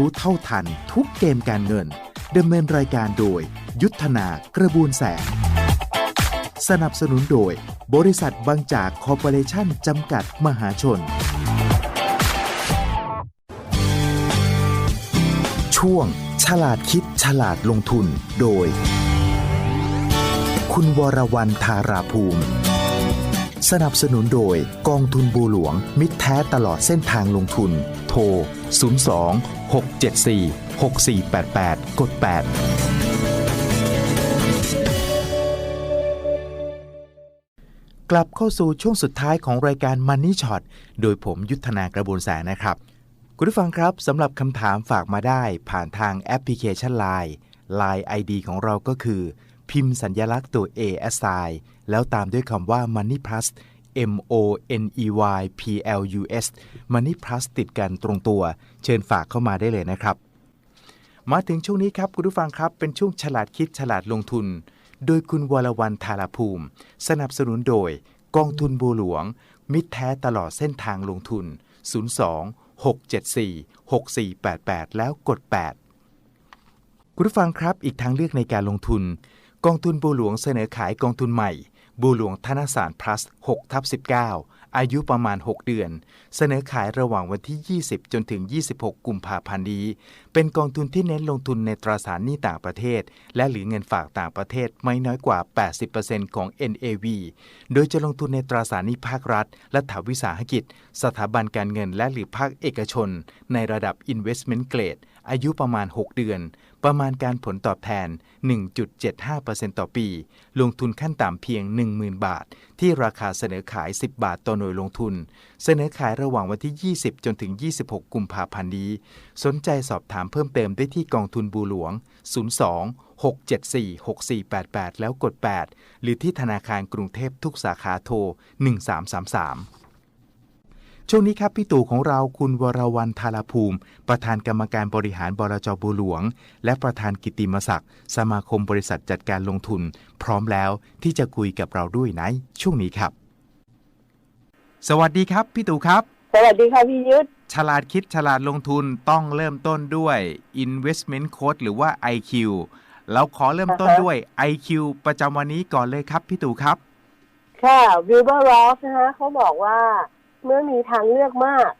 รู้เท่าทันทุกเกมการเงินดำเนินรายการโดย ยุทธนากระบวนแสง สนับสนุนโดย บริษัทบางจากคอร์ปอเรชั่นจำกัดมหาชน ช่วง ฉลาดคิดฉลาดลงทุนโดย คุณวรวรรณธาราภูมิ สนับสนุนโดยกองทุนบูหลวงมิตรแท้ตลอดเส้นทางลงทุน โทร 02 674 6488 กด 8 กลับเข้าสู่ช่วงสุดท้ายของรายการ Money Shot โดยผมยุทธนากระบวนแสนนะครับ คุณผู้ฟังครับสำหรับคำถามฝากมาได้ผ่านทางแอปพลิเคชัน Line Line ID ของเราก็คือ พิมพ์สัญญลักษณ์ตัว A S I แล้วตามด้วยคำว่า Money Plus M O N E Y P L U S Money Plus ติดกันตรงตัว เชิญฝากเข้ามาได้เลยนะครับ มาถึงช่วงนี้ครับคุณผู้ฟังครับ เป็นช่วงฉลาดคิดฉลาดลงทุน โดยคุณวรวรรณธารภูมิ สนับสนุนโดย กองทุนบัวหลวง มิตรแท้ตลอดเส้นทางลงทุน 02 674 6488 แล้วกด 8 คุณผู้ฟังครับอีกทางเลือกในการลงทุน กองทุนบัวหลวงเสนอขายกองทุนใหม่ บัวหลวงธนสาร plus 6ทับ19 อายุประมาณ 6 เดือน เสนอขายระหว่างวันที่ 20 จนถึง 26 กุมภาพันธ์นี้ เป็นกองทุนที่เน้นลงทุนในตราสารหนี้ต่างประเทศ และหรือเงินฝากต่างประเทศไม่น้อยกว่า 80%ของ NAV โดยจะลงทุนในตราสารหนี้ภาครัฐ และถาวิสาหกิจ สถาบันการเงินและหรือภาคเอกชน ในระดับ investment grade อายุประมาณ 6 เดือน ประมาณการผลตอบแทน 1.75%ต่อปี ลงทุนขั้นต่ำเพียง 10,000 บาท ที่ราคาเสนอขาย 10 บาทต่อหน่วยลงทุน เสนอขายระหว่างวันที่ 20 จนถึง 26 กุมภาพันธ์นี้ สนใจสอบถามเพิ่มเติมได้ที่กองทุนบูหลวง 02 674 6488 แล้วกด 8 หรือที่ธนาคารกรุงเทพทุกสาขาโทร 1333 ช่วงนี้ครับพี่ตู่ของเราคุณวรวรรณธาราภูมิ ประธานกรรมการบริหารบรจบูหลวง และประธานกิตติมศักดิ์สมาคมบริษัทจัดการลงทุน พร้อมแล้วที่จะคุยกับเราด้วยในช่วงนี้ครับ สวัสดีครับพี่ตู่ครับ สวัสดีค่ะพี่ยุทธฉลาดคิดฉลาดลงทุนต้องเริ่มต้นด้วย investment code หรือว่า IQ เราขอเริ่มต้นด้วย IQ ประจำวันนี้ก่อนเลยครับพี่ตู่ครับ ค่ะวิลเบอร์รอสนะคะเขาบอกว่า เมื่อมีทางเลือกมาก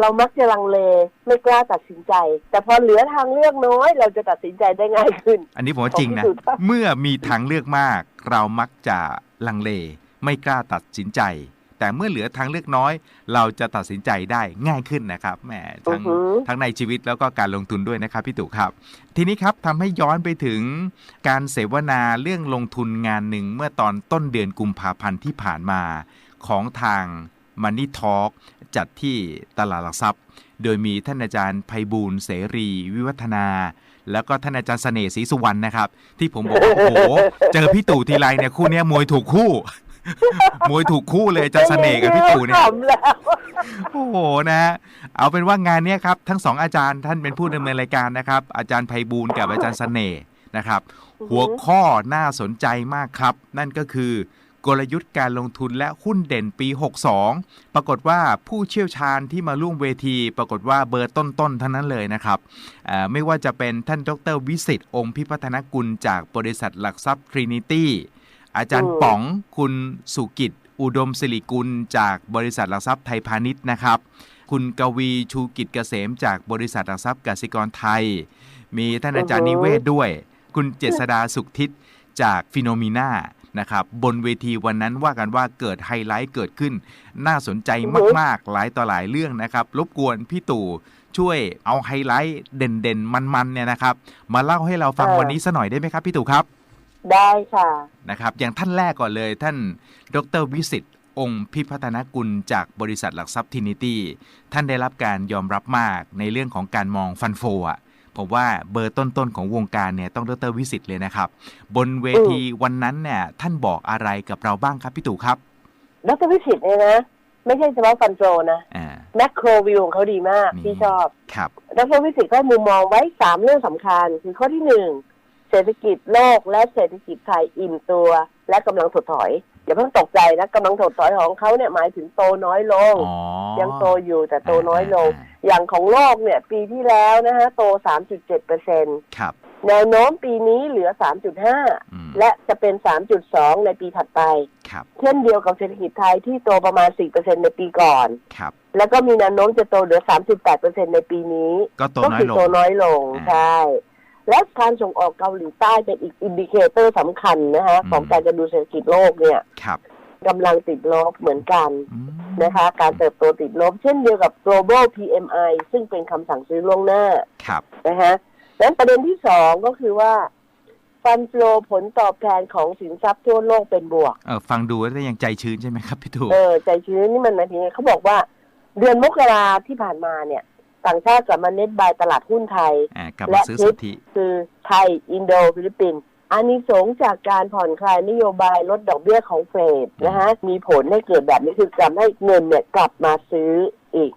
เรามักจะลังเลไม่กล้าตัดสินใจ แต่พอเหลือทางเลือกน้อย เราจะตัดสินใจได้ง่ายขึ้น อันนี้ผมว่าจริงนะของพี่ตู่ครับเมื่อมีทางเลือกมาก เรามักจะลังเล ไม่กล้าตัดสินใจ แต่เมื่อเหลือทางเลือกน้อย เราจะตัดสินใจได้ง่ายขึ้นนะครับแหมทั้งอือหือทั้งในชีวิตแล้วก็การลงทุนด้วยนะครับพี่ตู่ครับ ทีนี้ครับทำให้ย้อนไปถึงการเสวนาเรื่องลงทุนงานหนึ่งเมื่อตอนต้นเดือนกุมภาพันธ์ที่ผ่านมาของทาง Money Talk จัดที่ตลาดหลักทรัพย์ โดยมีท่านอาจารย์ไพบูลย์เสรี วิวัฒนา แล้วก็ท่านอาจารย์เสน่ห์ศรีสุวรรณนะครับ ที่ผมบอกว่าโอ้โห เจอพี่ตู่ทีไรเนี่ยคู่เนี้ยมวยถูกคู่ มวยถูกคู่เลยอาจารย์เสน่ห์กับพี่ตู่เนี่ยขำแล้วโอ้โหนะฮะเอาเป็นว่างานเนี้ยครับทั้งสองอาจารย์ท่านเป็นผู้ดำเนินรายการนะครับ อาจารย์ไพบูลย์กับอาจารย์เสน่ห์นะครับ หัวข้อน่าสนใจมากครับ นั่นก็คือ กลยุทธ์การลงทุนและหุ้นเด่นปี 62 ปรากฏว่าผู้เชี่ยวชาญที่มาร่วมเวที ปรากฏว่าเบอร์ต้นๆทั้งนั้นเลยนะครับเอ่อไม่ว่าจะเป็นท่านดรวิสิตองค์พิพัฒนกุลจากบริษัทหลักทรัพย์ทรินิตี้อาจารย์อืมป๋องคุณสุกิจอุดมสิริกุลจากบริษัทหลักทรัพย์ไทยพาณิชย์นะครับ คุณกวีชูกิจเกษมจากบริษัทหลักทรัพย์กสิกรไทย มีท่านอาจารย์นิเวศด้วย คุณเจษดาสุขทิศจากฟิโนมีนา นะครับบนเวทีวันนั้นว่ากันว่าเกิดไฮไลท์เกิดขึ้น น่าสนใจมากๆ หลายต่อหลายเรื่องนะครับรบกวนพี่ตู่ช่วยเอาไฮไลท์เด่นๆ มันๆเนี่ยนะครับ มาเล่าให้เราฟังเออวันนี้สัหน่อยได้ไหมครับพี่ตู่ครับ ได้ค่ะนะครับ อย่างท่านแรกก่อนเลยท่านดรวิสิตองค์พิพัฒนกุลจากบริษัทหลักทรัพย์ทินิตี้ท่านได้รับการยอมรับมากในเรื่องของการมองฟันโฟอะ ผมว่าเบอร์ต้นๆของวงการเนี่ยต้องดรวิสิตเลยนะครับ บนเวทีวันนั้นเนี่ยท่านบอกอะไรกับเราบ้างครับพี่ตู่ครับดรวิสิตเนี่ยนะไม่ใช่เฉพาะฟันโจนะอ่าแมคโครวิวของเขาดีมากนี่ที่ชอบครับดรวิสิตก็มุมมองไว้สามเรื่องสำคัญ คือข้อที่หนึ่งเศรษฐกิจโลกและเศรษฐกิจไทยอิ่มตัว และกำลังถดถอยอย่าเพิ่งตกใจนะกำลังถดถอยของเขาเนี่ยหมายถึงโตน้อยลงอ๋อยังโตอยู่แต่โตน้อยลงา อย่างของโลกเนี่ย ปีที่แล้วนะฮะโต 3.7เปอร์เซ็นครับแนวโน้มปีนี้เหลือ 3.5อืมและจะเป็น 3.2 ในปีถัดไปครับเช่นเดียวกับเศรษฐกิจไทยที่โตประมาณ 4%ในปีก่อนครับแล้วก็มีแนวโน้มจะโตเหลือ 3.8%ในปีนี้ ก็โตก็น้อยคือลงโตน้อยลงอ่าใช่ และการส่งออกเกาหลีใต้เป็นอีกอินดิเคเตอร์สำคัญนะฮะอืมของการจะดูเศรษฐกิจโลกเนี่ยครับ กำลังติดลบเหมือนกันอืมนะคะ การเติบโตติดลบ เช่นเดียวกับ global PMI ซึ่งเป็นคำสั่งซื้อล่วงหน้าครับนะฮะนั้นประเด็นที่สองก็คือว่าฟันโฟลผลตอบแทนของสินทรัพย์ทั่วโลกเป็นบวก เออฟังดูแล้วยังใจชื้นใช่ไหมครับพี่ตู่เออใจชื้นนี่มันหมายถึงไงเขาบอกว่า เดือนมกราที่ผ่านมาเนี่ย ต่างชาติกลับมาเน็ตบายตลาดหุ้นไทยอ่ากลับมาซื้อสุทธิคือไทย อินโดฟิลิปปินส์ อานิสงส์จากการผ่อนคลายนโยบายลดดอกเบี้ยของเฟดนะฮะมีผลให้เกิดแบบนี้คือทำให้เงินเนี่ยกลับมาซื้ออีก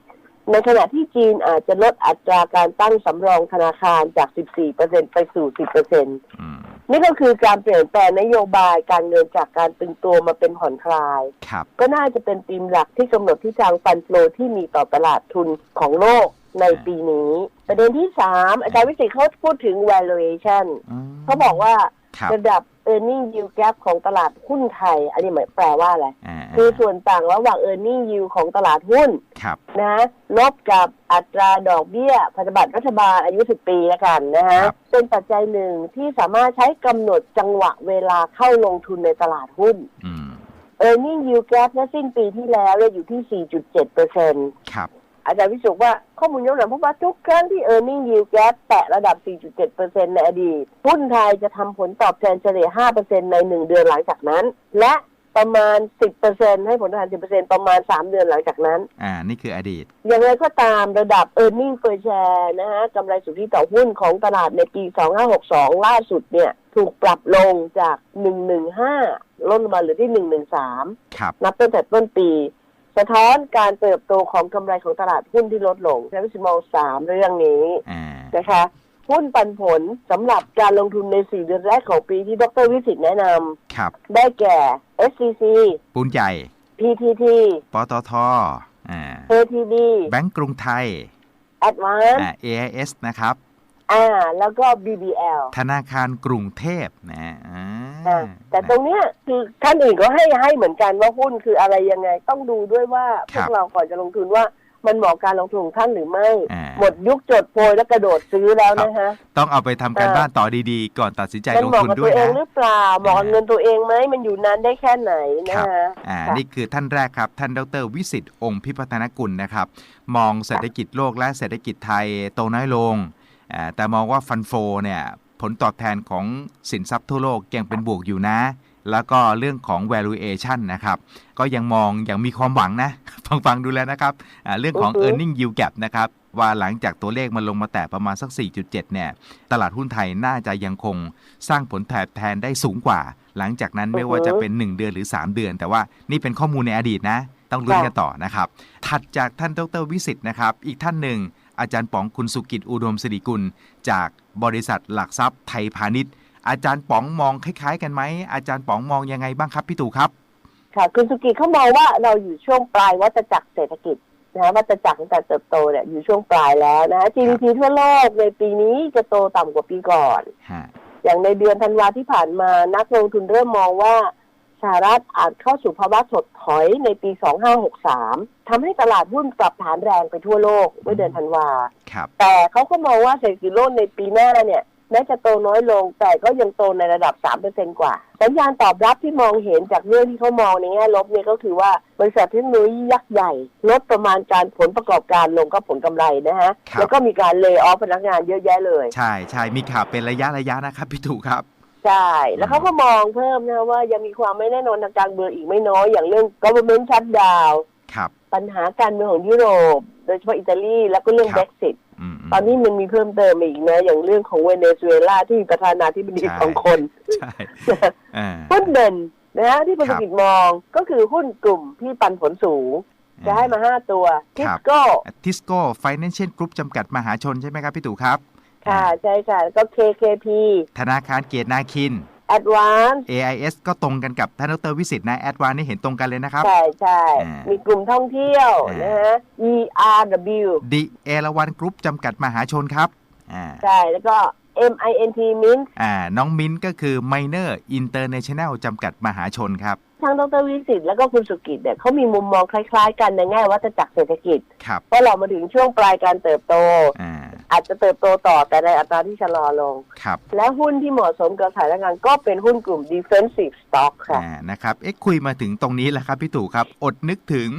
ในขณะที่จีนอาจจะลดอัตราการตั้งสำรองธนาคารจาก 14%ไปสู่ 10%อืมนี่ก็คือการเปลี่ยนแปลงนโยบายการเงินจากการตึงตัวมาเป็นผ่อนคลายครับก็น่าจะเป็นธีมหลักที่กำหนดทิศทางฟันโฟลที่มีต่อตลาดทุนของโลกในปีนี้ ประเด็นที่สามอาจารย์วิสิตเขาพูดถึง valuation อืมเขาบอกว่า ครับระดับ earning yield gap ของตลาดหุ้นไทย อันนี้หมายแปลว่าอะไรอ่าคือส่วนต่างระหว่าง earning yield ของตลาดหุ้นครับนะลบกับอัตราดอกเบี้ยพันธบัตรรัฐบาลอายุ 10 ปีแล้วกันนะฮะครับเป็นปัจจัยหนึ่งที่สามารถใช้กำหนดจังหวะเวลาเข้าลงทุนในตลาดหุ้นอืม earning yield gap ณสิ้นปีที่แล้วเนี่ยอยู่ที่ 4.7เปอร์เซ็นต์ครับ อาจารย์วิสุทธ์ว่าข้อมูลยกหลังเพราะว่าทุกครั้งที่ earning yield gap แตะระดับ 4.7เปอร์เซ็นต์ในอดีตหุ้นไทยจะทำผลตอบแทนเฉลี่ย5เปอร์เซ็นต์ใน 1 เดือนหลังจากนั้น และประมาณ 10เปอร์เซ็นต์ให้ผลตอบแทน 10เปอร์เซ็นต์ประมาณ 3 เดือนหลังจากนั้น อ่า นี่คืออดีต อย่างไรก็ตามระดับ e a r n i n g per share นะฮะกำไรสุทธิต่อหุ้นของตลาดในปี 2562 ล่าสุดเนี่ยถูกปรับลงจาก 115 ลดลงมาเหลือที่ 113 ครับ นับตั้งแต่ต้นปี สะท้อนการเติบโตของกำไรของตลาดหุ้นที่ลดลงใช้วิสิมองสามเรื่องนี้อ่านะคะหุ้นปันผลสำหรับการลงทุนใน 4 เดือนแรกของปีที่ดรวิสิตแนะนครับำได้แก่ SCC ปูนใหญ่ PTT ปตทอ่า KTB แบงก์กรุงไทย Advance อ่า AIS นะครับ อ่าแล้วก็ BBL ธนาคารกรุงเทพนะอ่าอ่า แต่ตรงเนี้ยคือท่านอื่นก็ให้ให้เหมือนกันว่าหุ้นคืออะไรยังไง ต้องดูด้วยว่าพวกเราก่อนจะลงทุนว่ามันเหมาะการลงทุนของท่านหรือไม่อ่าหมดยุคจดโพยแล้วกระโดดซื้อแล้วนะฮะต้องเอาไปทำการอ่าบ้านต่อดีๆ ก่อนตัดสินใจมันลงเหมาะทุนกับด้ตัววยเองนะหรือเปล่าเหมาะกับเงินตัวเองไหมมันอยู่นานได้แค่ไหนนะครับฮะอ่าค่ะนี่คือท่านแรกครับ ท่านดรวิสิตองค์พิพัฒนกุลนะครับ มองเศรษฐกิจโลกและเศรษฐกิจไทยโตน้อยลงอ่าแต่มองว่าฟันโฟเนี่ย ผลตอบแทนของสินทรัพย์ทั่วโลกยังเป็นบวกอยู่นะ แล้วก็เรื่องของ valuation นะครับ ก็ยังมองอย่างมีความหวังนะ ฟังฟังๆดูแล้วนะครับอ่าเรื่องของอือฮึ earning yield gap นะครับ ว่าหลังจากตัวเลขมันลงมาแตะประมาณสัก 4.7 เนี่ย ตลาดหุ้นไทยน่าจะยังคงสร้างผลตอบแทนได้สูงกว่า หลังจากนั้นไม่ว่าจะเป็น 1 เดือนหรือ 3 เดือน แต่ว่านี่เป็นข้อมูลในอดีตนะ ต้องลุ้นกันต่อนะครับ ถัดจากท่านดรวิสิตนะครับ อีกท่านหนึ่ง อาจารย์ป๋องคุณสุกิจอุดมสิริกุล จากบริษัทหลักทรัพย์ไทยพาณิชย์ อาจารย์ป๋องมองคล้าย ๆ กันไหมอาจารย์ป๋องมองยังไงบ้างครับพี่ตู่ครับค่ะคุณสุกิเขามองว่าเราอยู่ช่วงปลายวัฏจักรเศรษฐกิจนะฮะวัฏจักรของการเติบโตเนี่ยอยู่ช่วงปลายแล้วนะฮะ GDP ทั่วโลกในปีนี้จะโตต่ำกว่าปีก่อนฮะอย่างในเดือนธันวาที่ผ่านมานักลงทุนเริ่มมองว่า สหรัฐอาจเข้าสู่ภาวะถดถอยในปี 2563ทำให้ตลาดหุ้นปรับฐานแรงไปทั่วโลกเมื่อเดือนธันวาครับแต่เขาก็มองว่าเศรษฐกิจโลกในปีหน้าเนี่ยแม้จะโตน้อยลง แต่ก็ยังโตในระดับ 3%กว่า สัญญาณตอบรับที่มองเห็นจากเรื่องที่เขามองในแง่ลบเนี่ยก็คือว่าบริษัทเทคโนโลยียักษ์ใหญ่ ลดประมาณการผลประกอบการลงก็ผลกำไรนะฮะครับแล้วก็มีการเล y o อ f พนักงานเยอะแยะเลย ใช่ใช่มีข่าวเป็นระยะระยะนะครับพี่ตู่ครับ ใช่ แล้วเขาก็มองเพิ่มนะว่ายังมีความไม่แน่นอนทางการเมืองอีกไม่น้อย อย่างเรื่อง government shutdown ครับปัญหาการเมืองของยุโรป โดยเฉพาะอิตาลีแล้วก็เรื่องครับ Brexit อืมตอนนี้มันมีเพิ่มเติมอีกนะ อย่างเรื่องของเวเนซุเอลาที่มีประธานาธิบดีใช่สองคนใช่อ่าหุ้นเด่นนะฮะที่ครัธุบรกิจมองก็คือหุ้นกลุ่มที่ปันผลสูง จะให้มาห้าตัวทิครัสบโก้ทิสโก้ไฟแนนเชียลกรุ๊ปจำกัดมหาชนใช่ไหมครับพี่ตู่ครับ ค่ะ ใช่ค่ะก็ KKP ธนาคารเกียรตินาคิน Advance AIS ก็ตรงกันกับท่านดรวิสิตนะแอดวานนี่เห็นตรงกันเลยนะครับ ใช่ใช่อ่ามีมีกลุ่มท่องเที่ยวอ่าน นะฮะ ERW ดิเอราวันกรุ๊ปจำกัดมหาชนครับอ่าใช่แล้วก็ MINT Mint อ่าน้องมิ้นก็คือ Minor International จำกัดมหาชนครับทั้งดรวิสิตแล้วก็คุณสุกิจเนี่ยเขามีมุมมองคล้ายๆ กันในแง่วัฏจักรเศรษฐกิจครับว่าเรามาถึงช่วงปลายการเติบโต อ่า อาจจะเติบโตต่อแต่ในอัตราที่ชะลอลง ครับ และหุ้นที่เหมาะสมกับสถานการณ์ก็เป็นหุ้นกลุ่ม defensive stock ค่ะ อ่านะครับ เอ๊ะคุยมาถึงตรงนี้แล้วครับพี่ตู่ครับ อดนึกถึง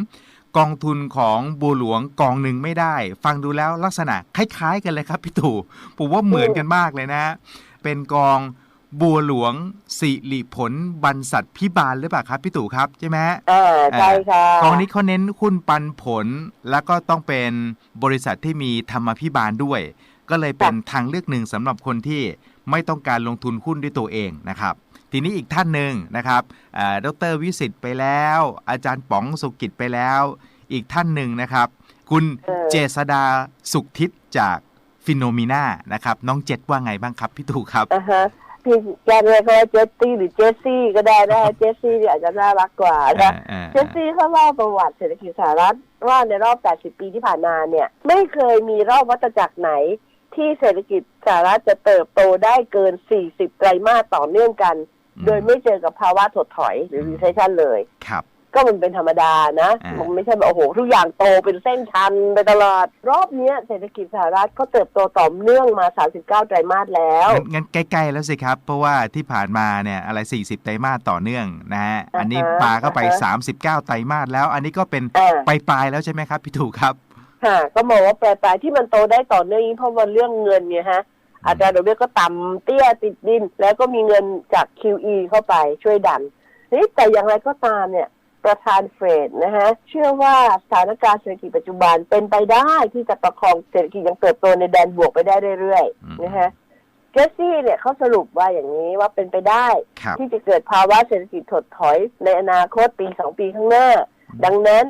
กองทุนของบัวหลวงกองหนึ่งไม่ได้ ฟังดูแล้วลักษณะคล้าย ๆ กันเลยครับพี่ตู่ผมว่าเหมือนกันมากเลยนะ เป็นกอง บัวหลวงสิริผลบรรษัทพิบาลหรือเปล่าครับพี่ตู่ครับใช่ไหมอ่าใช่ค่ะกองนี้เขาเน้นหุ้นปันผล แล้วก็ต้องเป็นบริษัทที่มีธรรมาภิบาลด้วย ก็เลยเป็นทางเลือกหนึ่งสำหรับคนที่ไม่ต้องการลงทุนหุ้นด้วยตัวเองนะครับ ทีนี้อีกท่านหนึ่งนะครับอ่าดรวิสิตไปแล้ว อาจารย์ป๋องสุกิจไปแล้ว อีกท่านหนึ่งนะครับ คุณเออเจษดาสุขทิศจากฟิโนมิน่านะครับ น้องเจ็ดว่าไงบ้างครับพี่ตู่ครับ พี่แกเรียกเขาว่าเจสซี่หรือเจสซี่ก็ได้นะเจสซี่เนี่ยอาจจะน่ารักกว่านะเจสซี่เขาเล่าประวัติเศรษฐกิจสหรัฐว่าในรอบ 80 ปีที่ผ่านมาเนี่ย ไม่เคยมีรอบวัฏจักรไหน ที่เศรษฐกิจสหรัฐจะเติบโตได้เกิน 40 ไตรมาสต่อเนื่องกัน โดยไม่เจอกับภาวะถดถอยหรือ recession เลยครับ ก็มันเป็นธรรมดานะอ่ามัมันไม่ใช่แบบโอ้โห ทุกอย่างโตเป็นเส้นชันไปตลอด รอบเนี้ยเศรษฐกิจสหรัฐก็เติบโตต่อเนื่องมา 39 ไตรมาสแล้วงั้นงั้นใกล้ๆแล้วสิครับ เพราะว่าที่ผ่านมาเนี่ยอะไร 40 ไตรมาสต่อเนื่องนะฮะอ่าฮะอันนี้ปาเข้าไปอ่าฮะ39 ไตรมาสแล้ว อันนี้ก็เป็นอ่าปลายๆแล้วใช่ไหมครับพี่ถูกครับ ค่ะ ก็มองว่าปลายๆที่มันโตได้ต่อเนื่องนี้เพราะว่าเรื่องเงินเนี่ยฮะอัตราดอกเบี้ยก็ต่ำเตี้ยติดดิน แล้วก็มีเงินจาก QE เข้าไปช่วยดันนี่แต่อย่างไรก็ตามเนี่ย ประธานเฟดนะฮะเชื่อว่าสถานการณ์เศรษฐกิจปัจจุบันเป็นไปได้ที่จะประคองเศรษฐกิจยังเติบโตในแดนบวกไปได้เรื่อยอืมๆนะฮะเจสซี่เนี่ยเขาสรุปว่าอย่างนี้ว่าเป็นไปได้ครับที่จะเกิดภาวะเศรษฐกิจถดถอยในอนาคตปีสองปีข้างหน้า ดังนั้น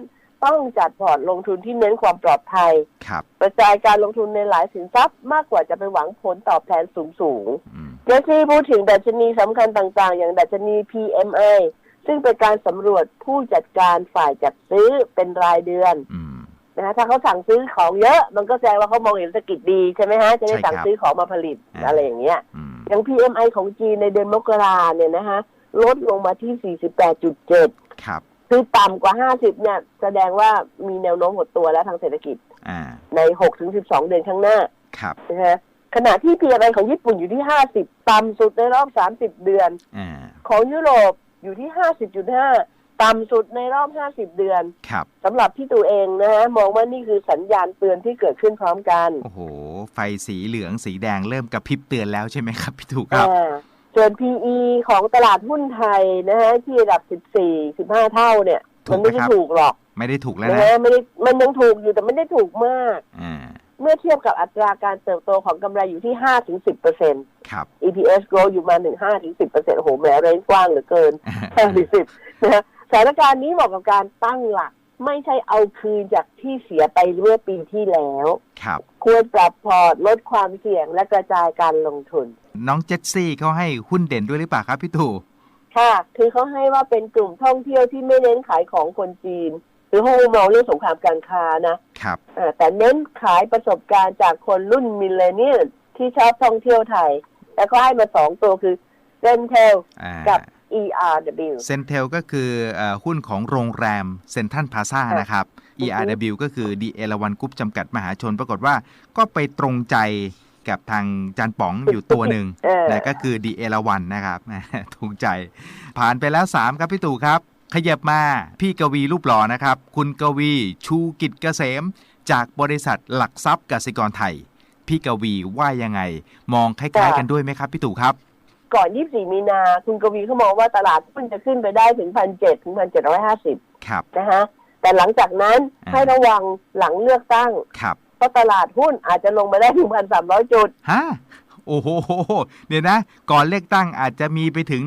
ต้องจัดพอร์ตลงทุนที่เน้นความปลอดภัยครับกระจายการลงทุนในหลายสินทรัพย์มากกว่าจะไปหวังผลตอบแทนสูงสูงอืมๆเจสซี่พูดถึงดัชนีสำคัญต่างๆ อย่างดัชนี PMI ซึ่งเป็นการสำรวจผู้จัดการฝ่ายจัดซื้อเป็นรายเดือนอืมนะฮะถ้าเขาสั่งซื้อของเยอะมันก็แสดงว่าเขามองเห็นเศรษฐกิจดีใช่ไหมฮะจะได้ใช่ครับสั่งซื้อของมาผลิตอ่าอะไรอย่างเงี้ยอืมอย่าง PMI ของจีนในเดือนมกราเนี่ยนะฮะลดลงมาที่ 48.7 ครับ คือต่ำกว่า 50 เนี่ย แสดงว่ามีแนวโน้มหดตัวแล้วทางเศรษฐกิจอ่าใน6-12 เดือนข้างหน้า ครับนะฮะขณะที่ PMI ของญี่ปุ่นอยู่ที่ 50 ต่ำสุดในรอบ 30 เดือนอ่าของยุโรป อยู่ที่50.5ต่ำสุดในรอบ50เดือนครับสำหรับที่ตัวเองนะฮะมองว่านี่คือสัญญาณเตือนที่เกิดขึ้นพร้อมกัน โอ้โห ไฟสีเหลืองสีแดงเริ่มกระพริบเตือนแล้วใช่ไหมครับพี่ถูกครับอ่าส่วน PE ของตลาดหุ้นไทยนะฮะที่ระดับ 14 15 เท่าเนี่ยถูมักนไหมไม่ได้ครับถูกหรอก ไม่ได้ถูกแล้วนะนะฮะไม่ได้มันยังถูกอยู่แต่ไม่ได้ถูกมาก อ่า เมื่อเทียบกับอัตราการเติบโตของกำไรอยู่ที่ 5-10%ครับ EPS growth อยู่มาถึง5-10%โอ้โหแหมเรนจ์กว้างเหลือเกิน5-10นะฮะสถานการณ์นี้เหมาะกับการตั้งหลัก ไม่ใช่เอาคืนจากที่เสียไปเมื่อปีที่แล้ว ครับ ควรปรับพอร์ตลดความเสี่ยงและกระจายการลงทุน น้องเจสซี่เขาให้หุ้นเด่นด้วยหรือเปล่าครับพี่ตู่ค่ะ คือเขาให้ว่าเป็นกลุ่มท่องเที่ยวที่ไม่เน้นขายของคนจีน หรือเขามองเรื่องสงครามการค้านะครับอ่าแต่เน้นขายประสบการณ์จากคนรุ่นมิลเลนเนียลที่ชอบท่องเที่ยวไทย แล้วก็ให้มาสองตัวคือเ e นเทลอ่ากับ ERW เซนเทลก็คือเอ่อหุ้นของโรงแรมเซนทันพาซาค่ะนะครับอือฮึ ERW ก็คือดีเอราวันกรุ๊ปจำกัดมหาชน ปรากฏว่าก็ไปตรงใจกับทางจานป๋องอยู่ตัวหนึ่งเออนะก็คือดีเอราวันนะครับ ถูกใจ ผ่านไปแล้ว 3 ครับพี่ตู่ครับ ขยับมาพี่กวีรูปหล่อนะครับ คุณกวีชูกิจเกษม จากบริษัทหลักทรัพย์กสิกรไทย พี่กวีว่ายังไง มองคล้ายๆกันด้วยไหมครับพี่ตู่ครับ ก่อน 24 มีนา คุณกวีเขามองว่าตลาดหุ้นจะขึ้นไปได้ถึง 1,700 ถึง 1,750 ครับนะฮะแต่หลังจากนั้นอ่าให้ระวังหลังเลือกตั้งครับเพราะตลาดหุ้นอาจจะลงไปได้ถึง 1,300 จุดฮะ โอ้โห เดี๋ยวนะ ก่อนเลือกตั้งอาจจะมีไปถึง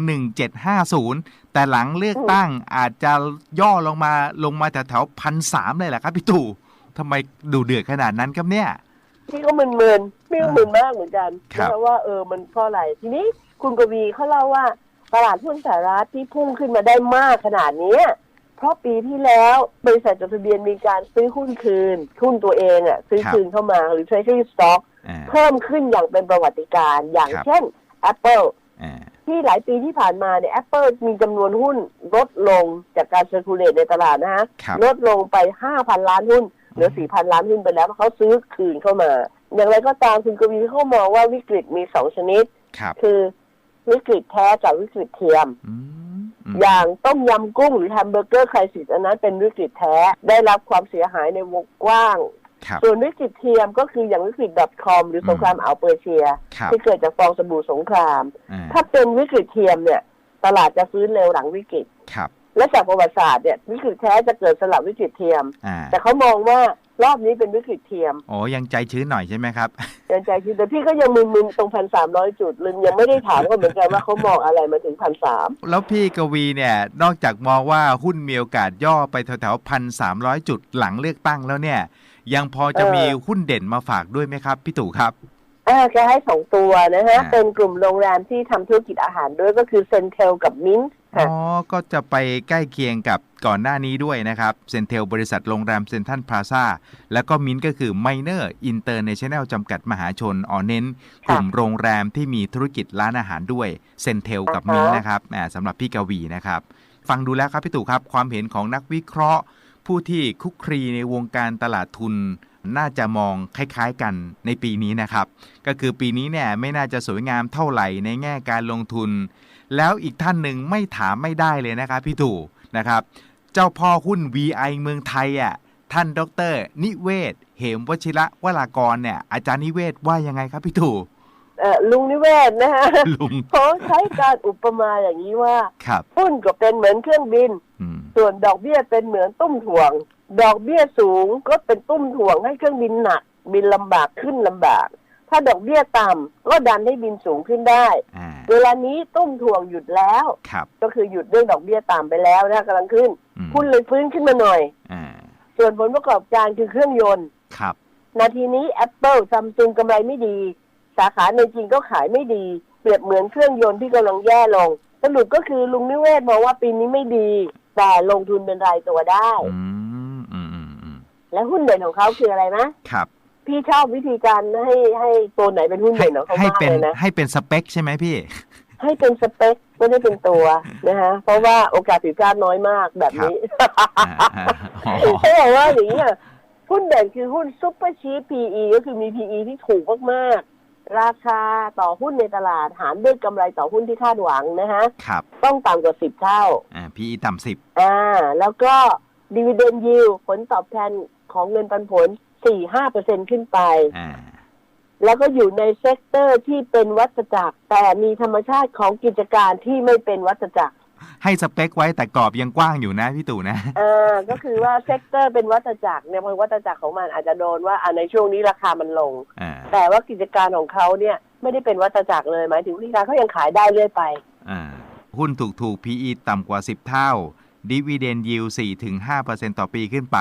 1750 แต่หลังเลือกตั้งอาจจะย่อลงมาลงมาแถวๆพันสามเลยแหละครับพี่ตู่ทำไมดูเดือดขนาดนั้นครับเนี่ยที่ก็มึนๆไม่รู้มึนมากเหมือนกันครับเพราะว่าเออมันเพราะอะไร ทีนี้คุณกวีเขาเล่าว่าตลาดหุ้นสหรัฐที่พุ่งขึ้นมาได้มากขนาดเนี้ยเพ ราะปีที่แล้วบริษัทจดทะเบียนมีการซื้อหุ้นคืน หุ้นตัวเองอะซื้อครับคืนเข้ามาหรือ treasury stock อ่าเพิ่มขึ้นอย่างเป็นประวัติการณ์อย่างครับเช่น Apple อ่าที่หลายปีที่ผ่านมาเนี่ย Apple มีจำนวนหุ้นลดลงจากการ circulate ในตลาดนะฮะครับลดลงไป 5,000 ล้านหุ้นเหลือ 4,000 ล้านหุ้นไปแล้วเพราะเขาซื้อคืนเข้ามา อย่างไรก็ตามคุณกวีเขามองว่าวิกฤตมีสองชนิดครับคือวิกฤตแท้กับวิกฤตเทียม อืมอืมอย่างต้มยำกุ้งหรือแฮมเบอร์เกอร์ไครสิสอันนั้นเป็นวิกฤตแท้ ได้รับความเสียหายในวงกว้างครับส่วนวิกฤตเทียมก็คืออย่างวิกฤต .com หรือสงครามอ่าวเปอร์เซียครับที่เกิดจากฟองสบู่สงครามอ่าถ้าเป็นวิกฤตเทียมเนี่ย ตลาดจะฟื้นเร็วหลังวิกฤตครับและจากประวัติศาสตร์เนี่ยวิกฤตแท้จะเกิดสลับวิกฤตเทียมอ่าแต่เขามองว่า รอบนี้เป็นวิกฤตเทียมโอ้ยังใจชื้นหน่อยใช่ไหมครับ ยังใจคิดแต่พี่ก็ยังมึนๆตรงพันสามร้อยจุดลึงยังไม่ได้ถามเขาเหมือนกันว่าเขามองอะไรมาถึงพันสามแล้วพี่กวีเนี่ย นอกจากมองว่าหุ้นมีโอกาสย่อไปแถวๆพันสามร้อยจุดหลังเลือกตั้งแล้วเนี่ย ยังพอจะมีหุ้นเด่นมาฝากด้วยไหมครับ พี่ตู่ครับอ่าแกให้สองตัวนะฮะอ่าเป็นกลุ่มโรงแรมที่ทำธุรกิจอาหารด้วยก็คือเซนเทลกับมินท์ อ๋ค่ะอก็จะไปใกล้เคียงกับก่อนหน้านี้ด้วยนะครับเซนเทลบริษัทโรงแรมเซนทันพลาซาแล้วก็มินก็คือไมเนอร์อินเตอร์เนชั่นแนลจำกัดมหาชนอ๋อเน้น กลุ่มโรงแรมที่มีธุรกิจร้านอาหารด้วยเซนเทลกับมินนะครับอ่าสำหรับพี่กวีนะครับ ฟังดูแล้วครับพี่ตู่ครับความเห็นของนักวิเคราะห์ ผู้ที่คุกคลีในวงการตลาดทุนน่าจะมองคล้ายๆกันในปีนี้นะครับ ก็คือปีนี้เนี่ยไม่น่าจะสวยงามเท่าไหร่ในแง่การลงทุน แล้วอีกท่านหนึ่งไม่ถามไม่ได้เลยนะครับพี่ตู่นะครับ เจ้าพ่อหุ้น VI เมืองไทยอะท่านดร นิเวศ เหมวชิระวรากรเนี่ย อาจารย์นิเวศว่ายังไงครับพี่ตู่เอ่อลุงนิเวศนะฮะลุงเขาใช้การอุปมาอย่างนี้ว่าครับหุ้นก็เป็นเหมือนเครื่องบินอืมส่วนดอกเบี้ยเป็นเหมือนตุ้มถ่วง ดอกเบี้ยสูงก็เป็นตุ้มถ่วงให้เครื่องบินหนัก บินลำบากขึ้นลำบาก ถ้าดอกเบี้ยต่ำก็ดันให้บินสูงขึ้นได้อ่า เวลานี้ตุ้มถ่วงหยุดแล้ว ครับ ก็คือหยุดเรื่องดอกเบี้ยต่ำไปแล้วนะกำลังขึ้นอืม หุ้นเลยฟื้นขึ้นมาหน่อย อ่าส่วนผลประกอบการคือเครื่องยนต์ ครับ นาทีนี้ Apple ซัมซุงกำไรไม่ดี สาขาในจีนก็ขายไม่ดี เปรียบเหมือนเครื่องยนต์ที่กำลังแย่ลง สรุปก็คือลุงนิเวศมองว่าปีนี้ไม่ดี แต่ลงทุนเป็นรายตัวได้ อืมอืมอืมอืมและหุ้นเด่นของเขาคืออะไรนะ ครับ พี่ชอบวิธีการให้ให้ตัวไหนเป็นหุ้นให้เด่นของเขาให้มากเป็นเลยนะให้เป็นสเปคใช่ไหมพี่ ให้เป็นสเปคไม่ได้เป็นตัวนะฮะเพราะว่าโอกาสผิดพลาดน้อยมากแบบนี้อ่าอ่าอ๋อเขาบอกว่าอย่างนี้อะหุ้นเด่นคือหุ้นซุปเปอร์ชีพ PE ก็คือมี PE ที่ถูกมากๆ ราคาต่อหุ้นในตลาด หารด้วยกำไรต่อหุ้นที่คาดหวังนะฮะครับต้องต่ำกว่าสิบเท่าอ่า PE ต่ำสิบอ่า แล้วก็ดีเวเดนยิวผลตอบแทนของเงินปันผล 4-5เปอร์เซ็นขึ้นไป อ่า แล้วก็อยู่ในเซกเตอร์ที่เป็นวัฏจักร แต่มีธรรมชาติของกิจการที่ไม่เป็นวัฏจักร ให้สเปคไว้แต่กรอบยังกว้างอยู่นะพี่ตู่นะ อ่า ก็คือว่าเซกเตอร์เป็นวัฏจักรเนี่ยพอวัฏจักรของมันอาจจะโดนว่าอ่าในช่วงนี้ราคามันลง อ่า แต่ว่ากิจการของเขาเนี่ยไม่ได้เป็นวัฏจักรเลยหมายถึงกิจการเขายังขายได้เรื่อยไป อ่า หุ้นถูกถูก PE ต่ำกว่า 10 เท่า Dividend Yield 4-5%ต่อปีขึ้นไป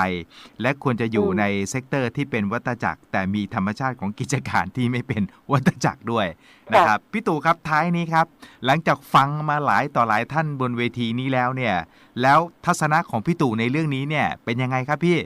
และควรจะอยู่อืมในเซกเตอร์ที่เป็นวัตจักร แต่มีธรรมชาติของกิจการที่ไม่เป็นวัตจักรด้วยนะครับพี่ตู่ครับท้ายนี้ครับ หลังจากฟังมาหลายต่อหลายท่านบนเวทีนี้แล้วเนี่ย แล้วทัศนะของพี่ตู่ในเรื่องนี้เนี่ยเป็นยังไงครับพี่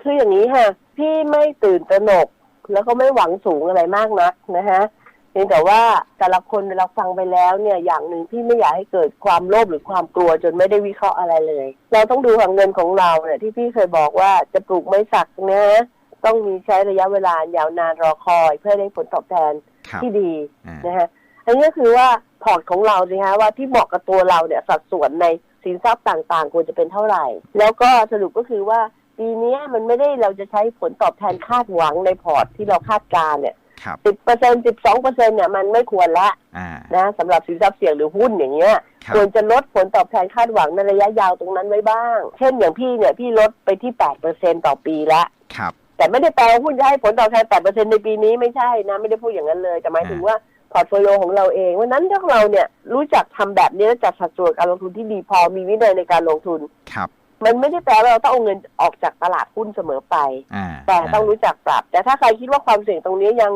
คืออย่างนี้ค่ะ พี่ไม่ตื่นตระหนกแล้วก็ไม่หวังสูงอะไรมากนักนะฮะเพียงแต่ว่าแต่ละคนเวลาฟังไปแล้วเนี่ยอย่างหนึ่งพี่ไม่อยากให้เกิดความโลภหรือความกลัวจนไม่ได้วิเคราะห์อะไรเลย เราต้องดูของเงินของเราเนี่ยที่พี่เคยบอกว่าจะปลูกไม้สักนะฮะต้องมีใช้ระยะเวลายาวนานรอคอย เพื่อได้ผลตอบแทนครับที่ดีอ่านะฮะอันนี้ก็คือว่าพอร์ตของเราสิฮะว่าที่เหมาะกับตัวเราเนี่ยสัดส่วนในสินทรัพย์ต่างๆ ควรจะเป็นเท่าไหร่ แล้วก็สรุปก็คือว่าปีเนี้ยมันไม่ได้เราจะใช้ผลตอบแทนคาดหวังในพอร์ตที่เราคาดการณ์เนี่ยครับ สิบเปอร์เซ็นสิบสองเปอร์เซ็นเนี่ยมันไม่ควรละอ่านะสำหรับสินทรัพย์เสี่ยงหรือหุ้นอย่างเงี้ยครับควรจะลดผลตอบแทนคาดหวังในระยะยาวตรงนั้นไว้บ้าง เช่นอย่างพี่เนี่ยพี่ลดไปที่แปดเปอร์เซ็นต่อปีละครับแต่ไม่ได้แปลว่าหุ้นจะให้ผลตอบแทน8%ในปีนี้ไม่ใช่นะไม่ได้พูดอย่างนั้นเลยแต่หมายถึงว่าพอร์ตโฟลิโอของเราเองวันนั้นถ้าเราเนี่ยรู้จักทำแบบนี้และจัดสัดส่วนการลงทุนที่ดีพอมีวินัยในการลงทุนครับ มันไม่ได้แปลว่าเราต้องเอาเงินออกจากตลาดหุ้นเสมอไป อ่าแต่ต้องรู้จักปรับ แต่ถ้าใครคิดว่าความเสี่ยงตรงนี้ยัง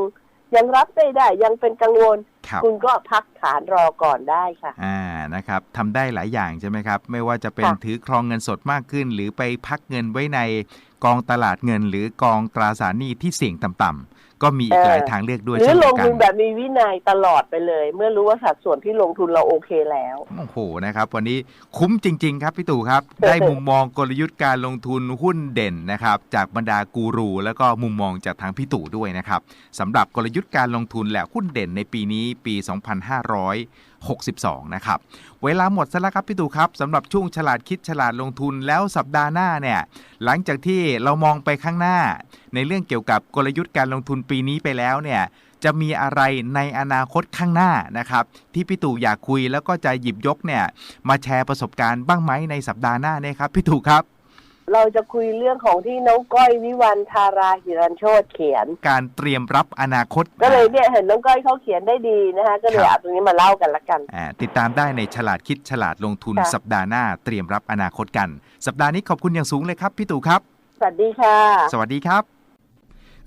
ยังรับได้ได้ยังเป็นกังวล ครับ คุณก็พักฐานรอก่อนได้ค่ะ อ่า นะครับทำได้หลายอย่างใช่ไหมครับ ไม่ว่าจะเป็นค่ะถือครองเงินสดมากขึ้น หรือไปพักเงินไว้ในกองตลาดเงิน หรือกองตราสารหนี้ที่เสี่ยงต่ำๆ ก็มีอีกหลายทางเลือกด้วยหรือเช่นลเดียงวกัทุนนแบบมีวินัยตลอดไปเลย เมื่อรู้ว่าสัดส่วนที่ลงทุนเราโอเคแล้วโอ้โหนะครับ วันนี้คุ้มจริง ๆ ครับพี่ตู่ครับ ได้มุมมองกลยุทธ์การลงทุนหุ้นเด่นนะครับ จากบรรดากูรู แล้วก็มุมมองจากทางพี่ตู่ด้วยนะครับสำหรับกลยุทธ์การลงทุนและหุ้นเด่นในปีนี้ปี 62 นะครับ เวลาหมดซะแล้วครับพี่ตู่ครับสำหรับช่วงฉลาดคิดฉลาดลงทุนแล้วสัปดาห์หน้าเนี่ยหลังจากที่เรามองไปข้างหน้า ในเรื่องเกี่ยวกับกลยุทธ์การลงทุนปีนี้ไปแล้วเนี่ยจะมีอะไรในอนาคตข้างหน้านะครับ ที่พี่ตู่อยากคุยแล้วก็จะหยิบยกเนี่ยมาแชร์ประสบการณ์บ้างไหมในสัปดาห์หน้าเนี่ยครับพี่ตู่ครับ เราจะคุยเรื่องของที่น้องก้อยวิวันธาราหิรันโชตเขียน การเตรียมรับอนาคต ก็เลยเนี่ยเห็นน้องก้อยเขาเขียนได้ดีนะคะก็เลยครับเอาตรงนี้มาเล่ากันละกันอ่าติดตามได้ในฉลาดคิดฉลาดลงทุนค่ะสัปดาห์หน้าเตรียมรับอนาคตกัน สัปดาห์นี้ขอบคุณอย่างสูงเลยครับพี่ตู่ครับ สวัสดีค่ะ สวัสดีครับ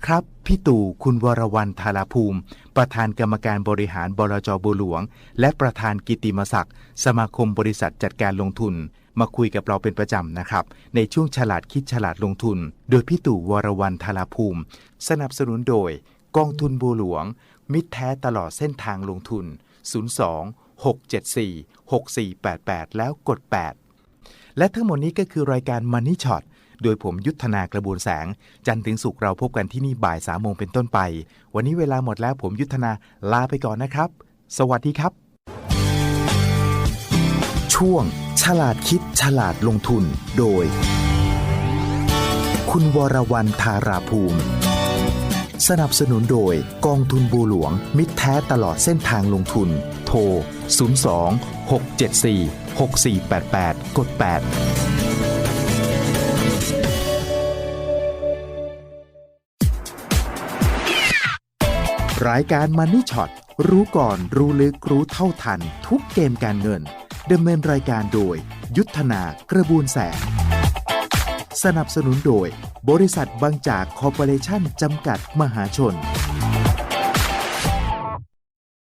ครับพี่ตู่คุณวรวรรณธาราภูมิ ประธานกรรมการบริหารบลจบัวหลวง และประธานกิติมศักดิ์สมาคมบริษัทจัดการลงทุน มาคุยกับเราเป็นประจำนะครับ ในช่วงฉลาดคิดฉลาดลงทุน โดยพี่ตู่วรวรรณธาราภูมิ สนับสนุนโดย กองทุนบัวหลวง มิตรแท้ตลอดเส้นทางลงทุน 02 674 6488 แล้วกด 8 และทั้งหมดนี้ก็คือรายการ Money Shot โดยผมยุทธนากระบวนแสง จันทร์ถึงสุกเราพบกันที่นี่บ่ายสามโมงเป็นต้นไป วันนี้เวลาหมดแล้วผมยุทธนาลาไปก่อนนะครับ สวัสดีครับ ช่วง ฉลาดคิดฉลาดลงทุน โดย คุณวรวรรณธาราภูมิ สนับสนุนโดยกองทุนบัวหลวง มิตรแท้ตลอดเส้นทางลงทุน โทร 02 674 6488 กด 8รายการ Money Shot รู้ก่อนรู้ลึกรู้เท่าทัน ทุกเกมการเงิน ดำเนินรายการโดย ยุทธนากระบวนแสง สนับสนุนโดย บริษัทบางจากคอร์ปอเรชั่นจำกัดมหาชน